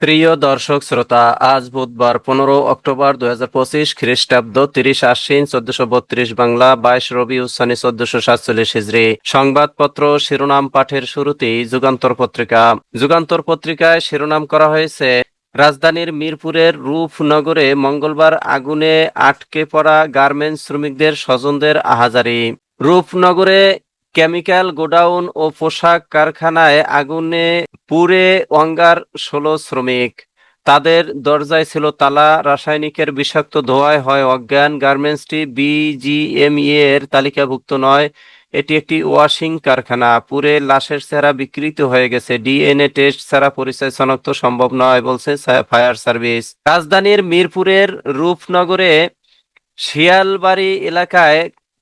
প্রিয় দর্শক শ্রোতা, আজ বুধবার পনেরো অক্টোবর দুই হাজার পঁচিশ খ্রিস্টাব্দ তিরিশ আশ্বিন চোদ্দশো বত্রিশ বাংলা, বাইশ রবি উসানি চোদ্দশো সাতচল্লিশ হিজড়ি। সংবাদপত্র, শিরোনাম পাঠের শুরুতেই যুগান্তর পত্রিকা। যুগান্তর পত্রিকায় শিরোনাম করা হয়েছে, রাজধানীর মিরপুরের রূপনগরে মঙ্গলবার আগুনে আটকে পড়া গার্মেন্টস শ্রমিকদের স্বজনদের আহাজারি। রূপনগরে কেমিক্যাল, গোডাউন ও পোশাক কারখানায় আগুনে পুড়ে অঙ্গার ষোলো শ্রমিক। তাদের দরজায় ছিল তালা, রাসায়নিকের বিষাক্ত ধোঁয়ায় হয় অজ্ঞান গার্মেন্টসটি বিজিএমইএ এর তালিকাভুক্ত নয়। এটি একটি ওয়াশিং কারখানা পুরে লাশের চেহারা বিকৃত হয়ে গেছে। ডিএনএ টেস্ট ছাড়া পরিচয় শনাক্ত সম্ভব নয়, বলছে ফায়ার সার্ভিস। রাজধানীর মিরপুরের রূপনগরে শিয়ালবাড়ি এলাকায়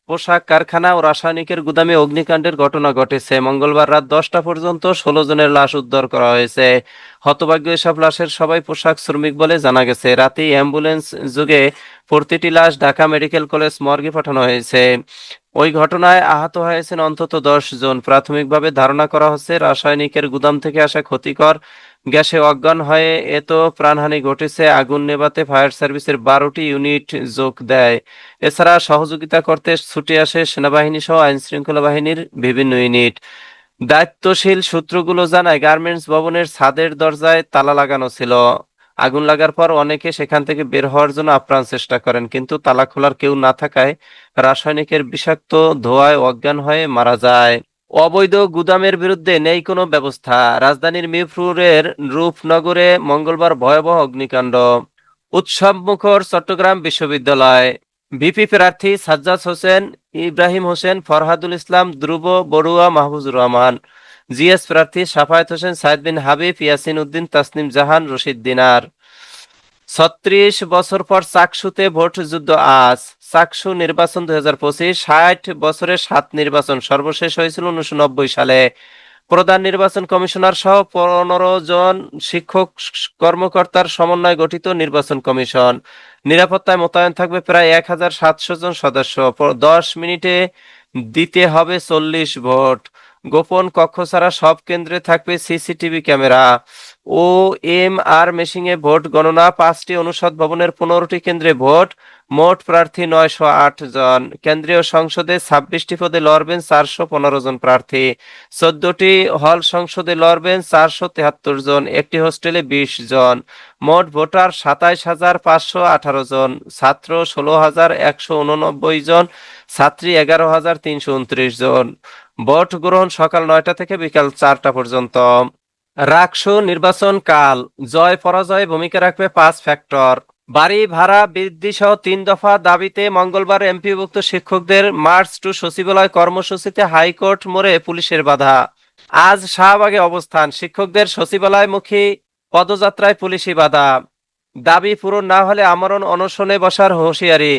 পোশাক, কারখানা ও রাসায়নিকের গুদামে অগ্নিকাণ্ডের ঘটনা ঘটেছে। মঙ্গলবার রাত দশটা পর্যন্ত ষোলো জনের লাশ উদ্ধার করা হয়েছে। হতভাগ্য এসব লাশের সবাই পোশাক শ্রমিক বলে জানা গেছে। রাতেই অ্যাম্বুলেন্স যুগে প্রতিটি লাশ ঢাকা মেডিকেল কলেজ মর্গে পাঠানো হয়েছে। ওই ঘটনায় আহত হয়েছেন অন্তত দশ জন। প্রাথমিকভাবে ধারণা করা হচ্ছে, রাসায়নিকের গুদাম থেকে আসা ক্ষতিকর গ্যাসে অজ্ঞান হয়ে এত প্রাণহানি ঘটেছে। আগুন নেভাতে ফায়ার সার্ভিসের বারোটি ইউনিট যোগ দেয়। এছাড়া সহযোগিতা করতে ছুটে আসে সেনাবাহিনী সহ আইন শৃঙ্খলা বাহিনীর বিভিন্ন ইউনিট। দায়িত্বশীল সূত্রগুলো জানায়, গার্মেন্টস ভবনের ছাদের দরজায় তালা লাগানো ছিল। আগুন লাগার পর অনেকে সেখান থেকে বের হওয়ার জন্য আপ্রাণ চেষ্টা করেন, কিন্তু তালা খোলার কেউ না থাকায় রাসায়নিকের বিষাক্ত ধোঁয়ায় অজ্ঞান হয়ে মারা যায়। অবৈধ গুদামের বিরুদ্ধে নেই কোনো ব্যবস্থা। রাজধানীর মিরপুরের রূপনগরে মঙ্গলবার ভয়াবহ অগ্নিকাণ্ড। উৎসব মুখর চট্টগ্রাম বিশ্ববিদ্যালয়। বিপি প্রার্থী সাজ্জাদ হোসেন, ইব্রাহিম হোসেন, ফরহাদুল ইসলাম, ধ্রুব বড়ুয়া, মাহফুজুর রহমান। জিএস প্রার্থী সাফায়েত হোসেন সাইদ বিন হাবিব, ইয়াসিন উদ্দিন, তাসনিম জাহান, রশিদ দিনার। ছত্রিশ বছর পর চাকসুতে ভোট যুদ্ধ আজ। চাকসু নির্বাচন দুই হাজার পঁচিশ, ষাট বছরের সাত নির্বাচন সর্বশেষ হয়েছিল উনিশশো নব্বই সালে। প্রধান নির্বাচন কমিশনার সহ পনেরো জন শিক্ষক, কর্মকর্তার সমন্বয়ে গঠিত নির্বাচন কমিশন। নিরাপত্তায় মোতায়েন থাকবে প্রায় এক হাজার সাতশো জন সদস্য। দশ মিনিটে দিতে হবে চল্লিশ ভোট। গোপন কক্ষ ছাড়া সব কেন্দ্রে থাকবে CCTV camera. O M R মেশিংয়ে ভোট গণনা পাঁচটি অনুষদ ভবনের পনেরোটি কেন্দ্রে ভোট, মোট প্রার্থী নয়শো আট জন। কেন্দ্রীয় সংসদে ছাব্বিশটি পদে লড়বেন চারশো পনেরো জন প্রার্থী। চোদ্দটি হল সংসদে লড়বেন চারশো তেহাত্তর জন, একটি হোস্টেলে বিশ জন। মোট ভোটার সাতাইশ হাজার পাঁচশো আঠারো জন, ছাত্র ষোলো হাজার একশো উননব্বই জন, ছাত্রী এগারো হাজার তিনশো উনত্রিশ জন। ভোট গ্রহণ সকাল নয়টা থেকে বিকাল চারটা পর্যন্ত। রাকসু নির্বাচন কাল। জয় পরাজয়ে ভূমিকা রাখবে পাঁচ ফ্যাক্টর। বাড়ি ভাড়া বৃদ্ধি সহ তিন দফা দাবিতে মঙ্গলবার এমপিভুক্ত শিক্ষকদের মার্চ টু সচিবালয় কর্মসূচিতে হাইকোর্ট মোড়ে পুলিশের বাধা। আজ শাহবাগে অবস্থান। শিক্ষকদের সচিবালয়মুখী পদযাত্রায় পুলিশি বাধা। দাবি পূরণ না হলে আমরণ অনশনে বসার হুঁশিয়ারি।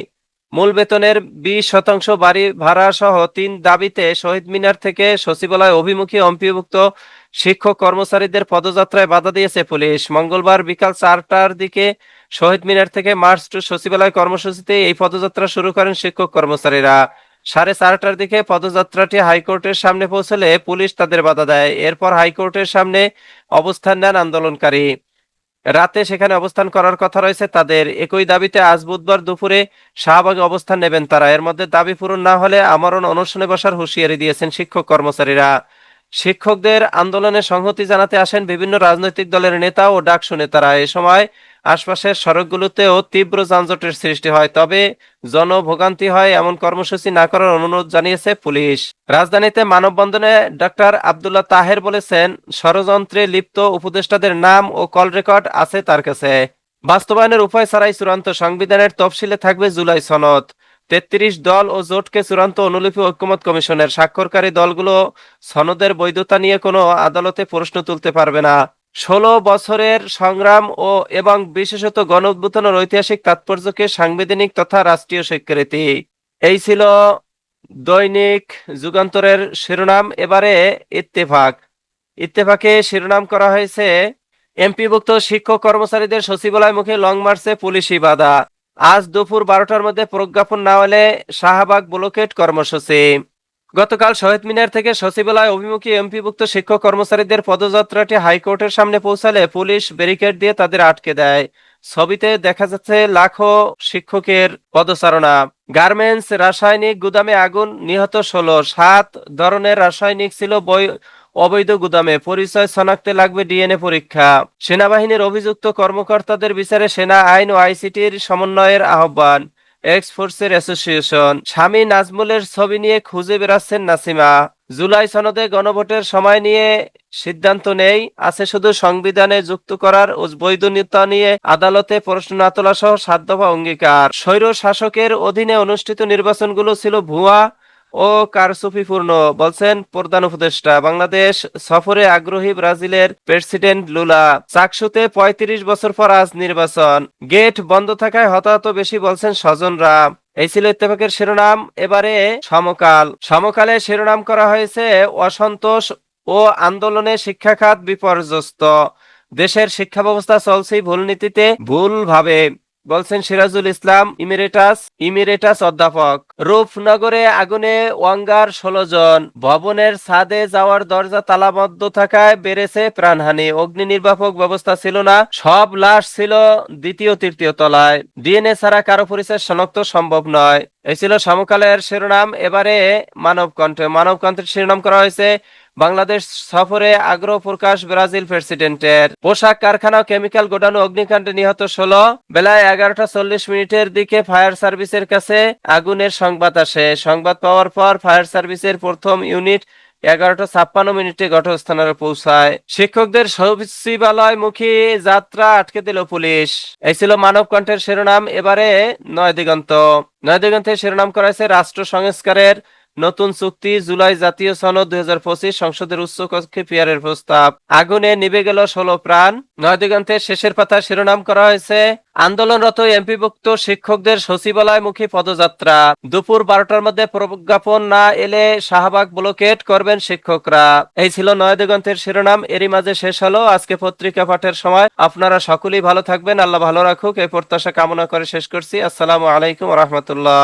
মূল বেতনের বিশ শতাংশ বাড়ি ভাড়া সহ তিন দাবিতে শহীদ মিনার থেকে সচিবালয় অভিমুখী অম্পিভুক্ত শিক্ষক কর্মচারীদের পদযাত্রায় বাধা দিয়েছে পুলিশ। মঙ্গলবার বিকাল চারটার দিকে শহীদ মিনার থেকে মার্চ টু সচিবালয় কর্মসূচিতে এই পদযাত্রা শুরু করেন শিক্ষক কর্মচারীরা। সাড়ে চারটার দিকে পদযাত্রাটি হাইকোর্টের সামনে পৌঁছলে পুলিশ তাদের বাধা দেয়। এরপর হাইকোর্টের সামনে অবস্থান নেন আন্দোলনকারী। রাতে সেখানে অবস্থান করার কথা রয়েছে। তাদের একই দাবিতে আজ বুধবার দুপুরে শাহবাগে অবস্থান নেবেন তারা। এর মধ্যে দাবি পূরণ না হলে আমরণ অনশনে বসার হুঁশিয়ারি দিয়েছেন শিক্ষক কর্মচারীরা। শিক্ষকদের আন্দোলনে সংহতি জানাতে আসেন বিভিন্ন রাজনৈতিক দলের নেতা ও ডাকসু নেতারা। এ সময় আশপাশের সড়কগুলোতেও তীব্র যানজটের সৃষ্টি হয়, তবে জনভোগান্তি হয় এমন কর্মসূচি না করার অনুরোধ জানিয়েছে পুলিশ। রাজধানীতে মানববন্ধনে ডক্টর আব্দুল্লাহ তাহের বলেছেন, ষড়যন্ত্রে লিপ্ত উপদেষ্টাদের নাম ও কল রেকর্ড আছে তার কাছে। বাস্তবায়নের উপায় ছাড়াই চূড়ান্ত সংবিধানের তফসিলে থাকবে জুলাই সনদ। তেত্রিশ দল ও জোটকে চূড়ান্ত অনুলিপি ঐক্যমত কমিশনের স্বাক্ষরকারী দলগুলো সনদের বৈধতা নিয়ে কোনো আদালতে প্রশ্ন তুলতে পারবে না। ষোলো বছরের সংগ্রাম ও এবং বিশেষত গণ অভ্যুত্থানের ঐতিহাসিক তাৎপর্যকে সাংবিধানিক তথা রাষ্ট্রীয় স্বীকৃতি। এই ছিল দৈনিক যুগান্তরের শিরোনাম। এবারে ইত্তেফাক। ইত্তেফাকে শিরোনাম করা হয়েছে, এমপিভুক্ত শিক্ষক কর্মচারীদের সচিবালয় মুখে লং মার্চে পুলিশি বাধা। আজ দুপুর বারোটার মধ্যে প্রজ্ঞাপন না হলে শাহবাগ ব্লকেট কর্মসূচি। গতকাল শহীদ মিনার থেকে সচিবালয় অভিমুখী এমপিভুক্ত শিক্ষক কর্মচারীদের পদযাত্রাটি হাইকোর্টের সামনে পৌঁছালে পুলিশ ব্যারিকেড দিয়ে তাদের আটকে দেয়। ছবিতে দেখা যাচ্ছে লাখো শিক্ষকের পদচারণা। গার্মেন্টস রাসায়নিক গুদামে আগুন নিহত ষোলো, সাত ধরনের রাসায়নিক ছিল বই অবৈধ গুদামে পরিচয় শনাক্তে লাগবে ডিএনএ পরীক্ষা। সেনাবাহিনীর অভিযুক্ত কর্মকর্তাদের বিচারে সেনা আইন ও আইসিটির সমন্বয়ের আহ্বান। এক্স ফোর্সের অ্যাসোসিয়েশন। স্বামী নাজমুলের ছবি নিয়ে খুঁজে বেড়াচ্ছেন নাসিমা। জুলাই সনদে গণভোটের সময় নিয়ে সিদ্ধান্ত নেই। আছে শুধু সংবিধানে যুক্ত করার ও বৈধনীয়তা নিয়ে আদালতে প্রশ্ন না তোলা সহ সাত দফা অঙ্গীকার। স্বৈর শাসকের অধীনে অনুষ্ঠিত নির্বাচনগুলো ছিল ভুয়া। ও কারসুফিপূর্ণ বলছেন, প্রধান উপদেষ্টা, বাংলাদেশ সফরে আগ্রহী ব্রাজিলের প্রেসিডেন্ট লুলা। চাকসুতে ৩৫ বছর পর আজ নির্বাচন। গেট বন্ধ থাকায় হতাহত বেশি বলছেন স্বজনরা। এই ছিল ইত্তেফাকের শিরোনাম। এবারে সমকাল। সমকালে শিরোনাম করা হয়েছে, অসন্তোষ ও আন্দোলনে শিক্ষা খাত বিপর্যস্ত। দেশের শিক্ষা ব্যবস্থা চলছে ভুল নীতিতে ভুল ভাবে। বলছেন সিরাজুল ইসলাম, ইমিরেটাস ইমিরেটাস অধ্যাপক। রূপনগরে আগুনে ওয়াঙ্গার ষোলো জন। ভবনের ছাদে যাওয়ার দরজা তালাবদ্ধ থাকায় বেড়েছে প্রাণহানি। অগ্নি নির্বাপক ব্যবস্থা ছিল না, সব লাশ ছিল দ্বিতীয় তৃতীয় তলায়। ডিএনএ ছাড়া কারও পরিচয় শনাক্ত সম্ভব নয়। এই ছিল সমকালের শিরোনাম, এবারে মানব কণ্ঠে মানব কণ্ঠের শিরোনাম করা হয়েছে বাংলাদেশ সফরে আগ্রহ প্রকাশ ব্রাজিল প্রেসিডেন্টের। পোশাক কারখানা কেমিক্যাল গোডাউন অগ্নিকাণ্ডে নিহত ষোলো। বেলায় এগারোটা চল্লিশ মিনিটের দিকে ফায়ার সার্ভিসের কাছে আগুনের সংবাদ আসে। সংবাদ পাওয়ার পর ফায়ার সার্ভিসের প্রথম ইউনিট এগারোটা ছাপ্পান্ন মিনিটে ঘটনাস্থলে পৌঁছায়। শিক্ষকদের সচিবালয় মুখী যাত্রা আটকে দিল পুলিশ। এই ছিল মানব কণ্ঠের শিরোনাম। এবারে নয় দিগন্ত। নয় দিগন্তের শিরোনাম করা হয়েছে রাষ্ট্র সংস্কারের নতুন চুক্তি জুলাই জাতীয় সনদ দু হাজার পঁচিশ সংসদের উচ্চ কক্ষে পিয়ারের প্রস্তাব। আগুনে নিভে গেল ষোলো প্রাণ। নয় দিগন্তের শেষের পাতা শিরোনাম করা হয়েছে, আন্দোলনরত এমপিভুক্ত শিক্ষকদের সচিবালয়মুখী পদযাত্রা। দুপুর বারোটার মধ্যে প্রজ্ঞাপন না এলে শাহবাগ ব্লকেট করবেন শিক্ষকরা। এই ছিল নয় দিগন্তের শিরোনাম, এরই মাঝে শেষ হলো আজকে পত্রিকা পাঠের সময়। আপনারা সকলেই ভালো থাকবেন, আল্লাহ ভালো রাখুক। এই প্রত্যাশা কামনা করে শেষ করছি। আসসালামু আলাইকুম রহমতুল্লাহ।